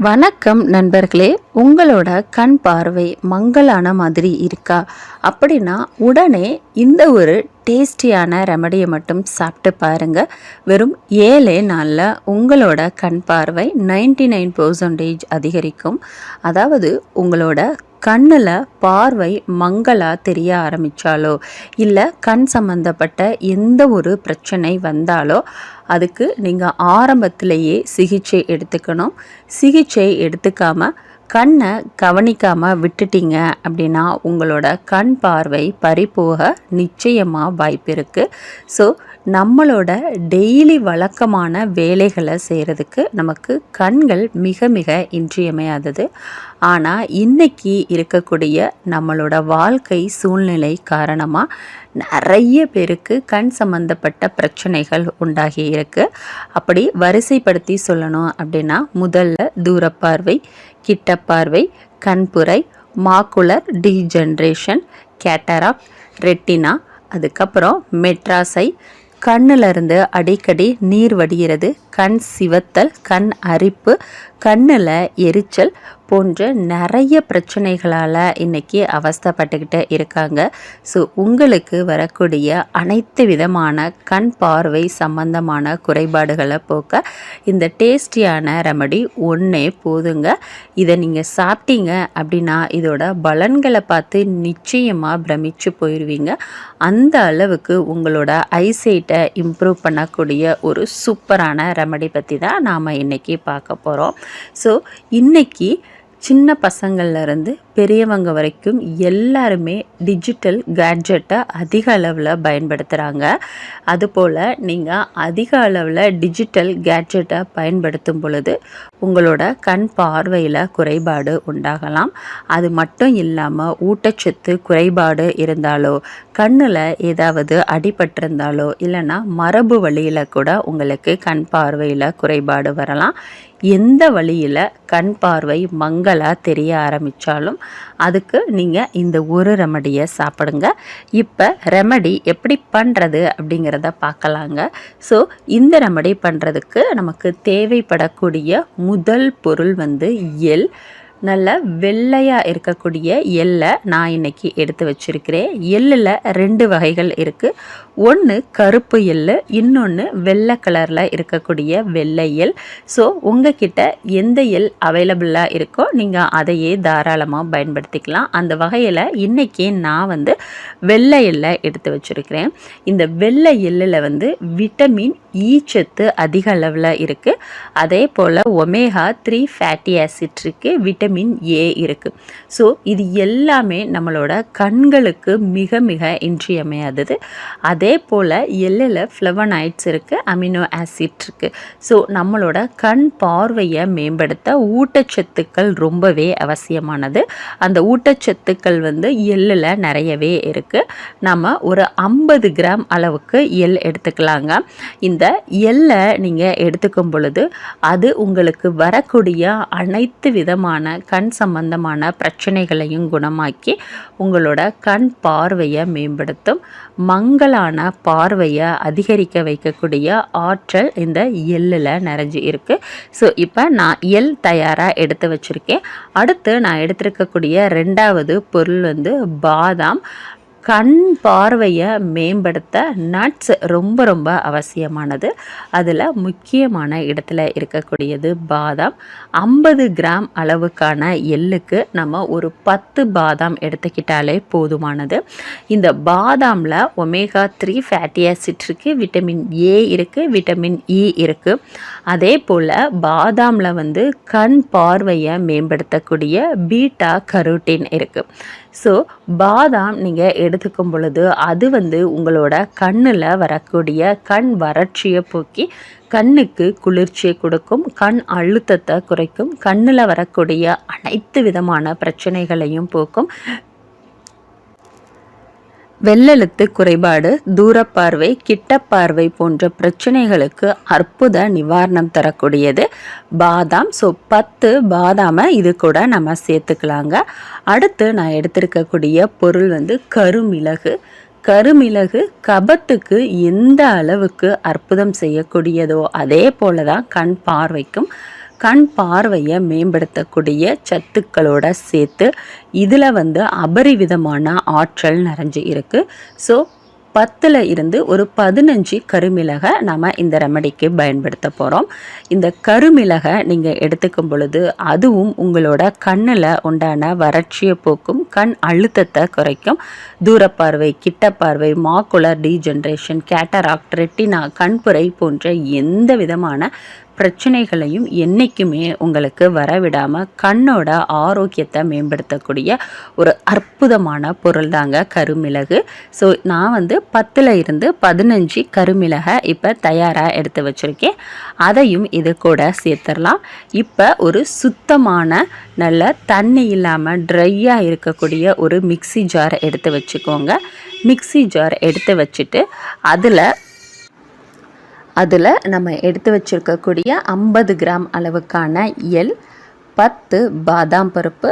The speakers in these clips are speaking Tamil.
வணக்கம் நண்பர்களே உங்களோட கண் பார்வை மங்கலான மாதிரி இருக்கா? அப்படின்னா உடனே இந்த ஒரு டேஸ்டியான ரெமடியை மட்டும் சாப்பிட்டு பாருங்கள் வெறும் ஏழே நாளில் உங்களோட கண் பார்வை நைன்டி நைன் பர்சன்டேஜ் அதிகரிக்கும். அதாவது உங்களோட கண்ணில் பார்வை மங்களா தெரிய ஆரம்பித்தாலோ இல்லை கண் சம்மந்தப்பட்ட எந்த ஒரு பிரச்சனை வந்தாலோ அதுக்கு நீங்கள் ஆரம்பத்திலேயே சிகிச்சை எடுத்துக்கணும். சிகிச்சை எடுத்துக்காமல் கண்ணை கவனிக்காமல் விட்டுட்டீங்க அப்படின்னா உங்களோட கண் பார்வை பறிபோக நிச்சயமாக வாய்ப்பு இருக்குது ஸோ நம்மளோட டெய்லி வழக்கமான வேலைகளை செய்கிறதுக்கு நமக்கு கண்கள் மிக மிக இன்றியமையாதது. ஆனால் இன்னைக்கு இருக்கக்கூடிய நம்மளோட வாழ்க்கை சூழ்நிலை காரணமாக நிறைய பேருக்கு கண் சம்பந்தப்பட்ட பிரச்சனைகள் உண்டாகி இருக்கு. அப்படி வரிசைப்படுத்தி சொல்லணும் அப்படின்னா முதல்ல தூரப்பார்வை கிட்டப்பார்வை கண்புரை மாக்குலர் டீஜென்ரேஷன் கேட்டராக் ரெட்டினா அதுக்கப்புறம் மெட்ராஸை கண்ணிலிருந்து அடிக்கடி நீர் வடிகிறது. கண் சிவத்தல் கண் அரிப்பு கண்ணில் எரிச்சல் போன்ற நிறைய பிரச்சனைகளால் இன்றைக்கி அவஸ்தப்பட்டுக்கிட்டு இருக்காங்க. ஸோ உங்களுக்கு வரக்கூடிய அனைத்து விதமான கண் பார்வை சம்பந்தமான குறைபாடுகளை போக்க இந்த டேஸ்டியான ரெமடி ஒன்றே போதுங்க. இதை நீங்கள் சாப்பிட்டீங்க அப்படின்னா இதோட பலன்களை பார்த்து நிச்சயமாக பிரமிச்சு போயிடுவீங்க அந்த அளவுக்கு உங்களோட ஐசைட்டை இம்ப்ரூவ் பண்ணக்கூடிய ஒரு சூப்பரான ரெமடி பற்றி தான் நாம் இன்றைக்கி பார்க்க போகிறோம் ஸோ இன்றைக்கி சின்ன பசங்கள்லேருந்து பெரியவங்க வரைக்கும் எல்லாருமே டிஜிட்டல் கேட்ஜெட்டை அதிக அளவில் பயன்படுத்துகிறாங்க அதுபோல் நீங்கள் அதிக அளவில் டிஜிட்டல் கேட்ஜெட்டை பயன்படுத்தும் பொழுது உங்களோட கண் பார்வையில் குறைபாடு உண்டாகலாம். அது மட்டும் இல்லாமல் ஊட்டச்சத்து குறைபாடு இருந்தாலோ கண்ணில் ஏதாவது அடிபட்டிருந்தாலோ இல்லைன்னா மரபு வழியில் கூட உங்களுக்கு கண் பார்வையில் குறைபாடு வரலாம். எந்த வழியில் கண் பார்வை மங்களாக தெரிய ஆரம்பித்தாலும் அதுக்கு நீங்கள் இந்த ஒரு ரெமடியை சாப்பிடுங்க. இப்போ ரெமடி எப்படி பண்ணுறது அப்படிங்கிறத பார்க்கலாங்க. ஸோ இந்த ரெமடி பண்ணுறதுக்கு நமக்கு தேவைப்படக்கூடிய முதல் பொருள் வந்து எல் நல்ல வெள்ளையாக இருக்கக்கூடிய எல்லை நான் இன்னைக்கு எடுத்து வச்சுருக்கிறேன். எள்ளில் ரெண்டு வகைகள் இருக்குது ஒன்று கருப்பு எள்ளு இன்னொன்று வெள்ளை கலரில் இருக்கக்கூடிய வெள்ளை எள். ஸோ உங்ககிட்ட எந்த எள் அவைலபிளாக இருக்கோ நீங்கள் அதையே தாராளமாக பயன்படுத்திக்கலாம். அந்த வகையில் இன்றைக்கி நான் வந்து வெள்ளை எள்ளை எடுத்து வச்சுருக்கிறேன். இந்த வெள்ளை எள்ளில் வந்து விட்டமின் E ஈச்சத்து அதிக அளவில் இருக்குது அதே போல் ஒமேகா த்ரீ ஃபேட்டி ஆசிட் இருக்குது விட்டமின் ஏ இருக்குது ஸோ இது எல்லாமே நம்மளோட கண்களுக்கு மிக மிக இன்றியமையாதது. அதே போல் எள்ளில் ஃப்ளவனைட்ஸ் இருக்குது அமினோ ஆசிட் இருக்குது ஸோ நம்மளோட கண் பார்வையை மேம்படுத்த ஊட்டச்சத்துக்கள் ரொம்பவே அவசியமானது. அந்த ஊட்டச்சத்துக்கள் வந்து எள்ளில் நிறையவே இருக்குது நம்ம ஒரு ஐம்பது கிராம் அளவுக்கு எள் எடுத்துக்கலாங்க. இந்த எல்லை நீங்கள் எடுத்துக்கும் பொழுது அது உங்களுக்கு வரக்கூடிய அனைத்து விதமான கண் சம்பந்தமான பிரச்சனைகளையும் குணமாக்கி உங்களோட கண் பார்வையை மேம்படுத்தும். மங்கலான பார்வையை அதிகரிக்க வைக்கக்கூடிய ஆற்றல் இந்த எள்ளில் நிறைஞ்சு இருக்குது ஸோ இப்போ நான் எள் தயாராக எடுத்து வச்சுருக்கேன். அடுத்து நான் எடுத்திருக்கக்கூடிய ரெண்டாவது பொருள் வந்து பாதாம். கண் பார்வையை மேம்படுத்த நட்ஸ் ரொம்ப ரொம்ப அவசியமானது. அதில் முக்கியமான இடத்துல இருக்கக்கூடியது பாதாம். ஐம்பது கிராம் அளவுக்கான எள்ளுக்கு நம்ம ஒரு பத்து பாதாம் எடுத்துக்கிட்டாலே போதுமானது. இந்த பாதாமில் ஒமேகா த்ரீ ஃபேட்டி ஆசிட் இருக்குது விட்டமின் ஏ இருக்குது விட்டமின் இ e இருக்குது அதே போல் பாதாமில் வந்து கண் பார்வையை மேம்படுத்தக்கூடிய பீட்டா கரோட்டின் இருக்குது ஸோ பாதாம் நீங்கள் எடுத்துக்கும் பொழுது அது வந்து உங்களோட கண்ணில் வரக்கூடிய கண் வறட்சியை போக்கி கண்ணுக்கு குளிர்ச்சியை கொடுக்கும் கண் அழுத்தத்தை குறைக்கும் கண்ணில் வரக்கூடிய அனைத்து விதமான பிரச்சனைகளையும் போக்கும். வெள்ளெழுத்து குறைபாடு தூரப்பார்வை கிட்டப்பார்வை போன்ற பிரச்சனைகளுக்கு அற்புத நிவாரணம் தரக்கூடியது. பாதாம் ஸோ பத்து பாதாமை இது கூட நம்ம சேர்த்துக்கலாங்க. அடுத்து நான் எடுத்திருக்கக்கூடிய பொருள் வந்து கருமிளகு. கருமிளகு கபத்துக்கு எந்த அளவுக்கு அற்புதம் செய்யக்கூடியதோ அதே போல தான் கண் பார்வைக்கும் கண் பார்வையை மேம்படுத்தக்கூடிய சத்துக்களோட சேர்த்து இதில் வந்து அபரிவிதமான ஆற்றல் நிறைஞ்சு இருக்குது ஸோ பத்தில் இருந்து ஒரு பதினஞ்சு கருமிளகை நம்ம இந்த ரெமடிக்கு பயன்படுத்த போகிறோம் இந்த கருமிளகை நீங்கள் எடுத்துக்கும் பொழுது அதுவும் உங்களோட கண்ணில் உண்டான வறட்சியை போக்கும் கண் அழுத்தத்தை குறைக்கும். தூரப்பார்வை கிட்டப்பார்வை மாக்குலர் டீஜென்ரேஷன் கேட்டராக்ட் ரெட்டினா கண்புரை போன்ற எந்த விதமான பிரச்சனைகளையும் என்றைக்குமே உங்களுக்கு வரவிடாமல் கண்ணோட ஆரோக்கியத்தை மேம்படுத்தக்கூடிய ஒரு அற்புதமான பொருள் தாங்க கருமிளகு. ஸோ நான் வந்து பத்தில் இருந்து பதினஞ்சு கருமிளகை இப்போ தயாராக எடுத்து வச்சுருக்கேன். அதையும் இது கூட சேர்த்துடலாம் இப்போ ஒரு சுத்தமான நல்ல தண்ணி இல்லாமல் ட்ரையாக இருக்கக்கூடிய ஒரு மிக்சி ஜாரை எடுத்து வச்சுக்கோங்க. மிக்சி ஜார் எடுத்து வச்சுட்டு அதில் அதில் நம்ம எடுத்து வச்சுருக்கக்கூடிய ஐம்பது கிராம் அளவுக்கான எல் பத்து பாதாம் பருப்பு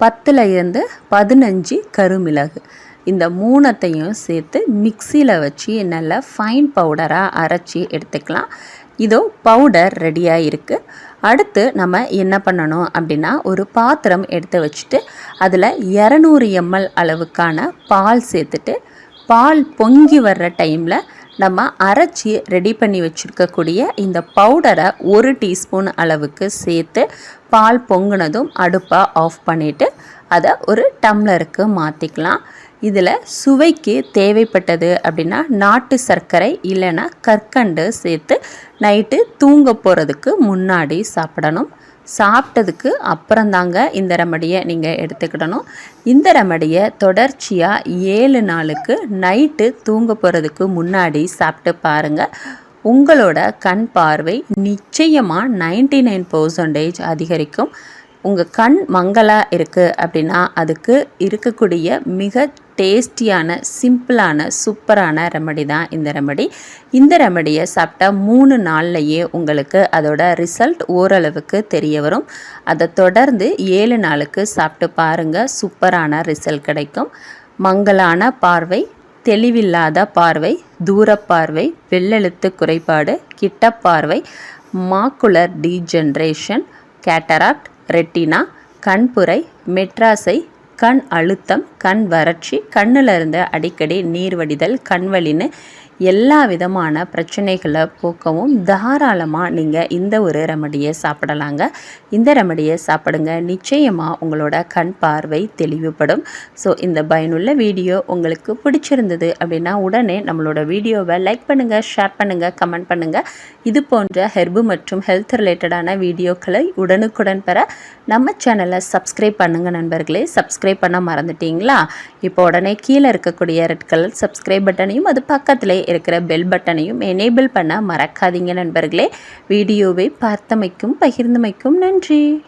பத்தில் இருந்து பதினஞ்சு கருமிளகு. இந்த மூணத்தையும் சேர்த்து மிக்சியில் வச்சு நல்லா ஃபைன் பவுடராக அரைச்சி எடுத்துக்கலாம். இதோ பவுடர் ரெடியாக இருக்குது அடுத்து நம்ம என்ன பண்ணணும் அப்படின்னா ஒரு பாத்திரம் எடுத்து வச்சுட்டு அதில் இரநூறு எம்எல் அளவுக்கான பால் சேர்த்துட்டு பால் பொங்கி வர்ற டைமில் நம்ம அரைச்சி ரெடி பண்ணி வச்சுருக்கக்கூடிய இந்த பவுடரை ஒரு டீஸ்பூன் அளவுக்கு சேர்த்து பால் பொங்கினதும் அடுப்பை ஆஃப் பண்ணிவிட்டு அதை ஒரு டம்ளருக்கு மாற்றிக்கலாம் இதில் சுவைக்கு தேவைப்பட்டது அப்படின்னா நாட்டு சர்க்கரை இல்லைன்னா கற்கண்டு சேர்த்து நைட்டு தூங்க போகிறதுக்கு முன்னாடி சாப்பிடணும். சாப்பிட்டதுக்கு அப்புறந்தாங்க இந்த ரெமடியை நீங்கள் எடுத்துக்கிடணும். இந்த ரெமடியை தொடர்ச்சியாக ஏழு நாளுக்கு நைட்டு தூங்க போகிறதுக்கு முன்னாடி சாப்பிட்டு பாருங்கள் உங்களோட கண் பார்வை நிச்சயமாக நைன்டி நைன் பர்சன்டேஜ் அதிகரிக்கும். உங்கள் கண் மங்கலாக இருக்குது அப்படின்னா அதுக்கு இருக்கக்கூடிய மிக டேஸ்டியான சிம்பிளான சூப்பரான ரெமடி தான் இந்த ரெமடி இந்த ரெமடியை சாப்பிட்டா மூணு நாள்லையே உங்களுக்கு அதோட ரிசல்ட் ஓரளவுக்கு தெரிய வரும். அதை தொடர்ந்து ஏழு நாளுக்கு சாப்பிட்டு பாருங்கள் சூப்பரான ரிசல்ட் கிடைக்கும். மங்கலான பார்வை தெளிவில்லாத பார்வை தூரப்பார்வை வெள்ளெழுத்து குறைபாடு கிட்டப்பார்வை மாக்குலர் டீஜென்ரேஷன் கேட்டராக்ட் ரெட்டினா கண்புரை மெட்ராஸை கண் அழுத்தம் கண் வறட்சி கண்ணில் இருந்த அடிக்கடி நீர் வடிதல் கண்வழின்னு எல்லா விதமான பிரச்சனைகளை போக்கவும் தாராளமாக நீங்கள் இந்த ஒரு ரெமடியை சாப்பிடலாங்க. இந்த ரெமடியை சாப்பிடுங்க. நிச்சயமாக உங்களோட கண் பார்வை தெளிவுபடும். ஸோ இந்த பயனுள்ள வீடியோ உங்களுக்கு பிடிச்சிருந்தது அப்படின்னா உடனே நம்மளோட வீடியோவை லைக் பண்ணுங்கள் ஷேர் பண்ணுங்கள் கமெண்ட் பண்ணுங்கள் இது போன்ற ஹெர்பு மற்றும் ஹெல்த் ரிலேட்டடான வீடியோக்களை உடனுக்குடன் பெற நம்ம சேனலை சப்ஸ்கிரைப் பண்ணுங்கள் நண்பர்களே. சப்ஸ்கிரைப் பண்ண மறந்துட்டீங்களா? இப்போ உடனே கீழே இருக்கக்கூடிய ரெட் கலர் சப்ஸ்கிரைப் பட்டனையும் அது பக்கத்திலே இருக்கிற பெல் பட்டனையும் எனேபிள் பண்ண மறக்காதீங்க நண்பர்களே. வீடியோவை பார்த்தமைக்கும் பகிர்ந்தமைக்கும் நன்றி.